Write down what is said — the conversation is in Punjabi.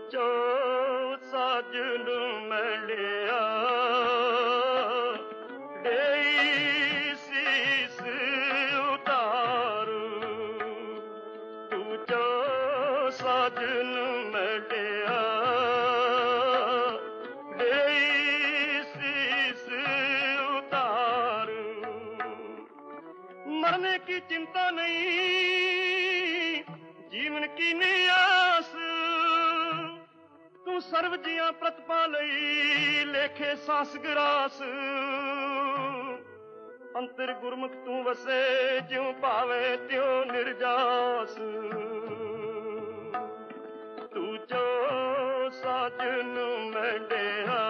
ਵਿੱਚੋਂ ਸਾਜਨ ਮੈਂ ਲਿਆ। ਤੂੰ ਚੋਂ ਸਾਜਨ ਮੈਂ ਲਿਆ। ਡੇਈ ਮਰਨੇ ਕੀ ਚਿੰਤਾ ਨਹੀਂ ਤੂੰ ਸਰਬ ਜੀਆਂ ਪ੍ਰਤਪਾ ਲਈ ਲੇਖੇ ਸਾਸ ਗਰਾਸ। ਅੰਤਰ ਗੁਰਮੁਖ ਤੂੰ ਵਸੇ, ਜਿਉ ਭਾਵੇ ਤਿਉ ਨਿਰਜਾਸ। ਤੂੰ ਜੋ ਸਾਜਨ ਮੰਡਿਆ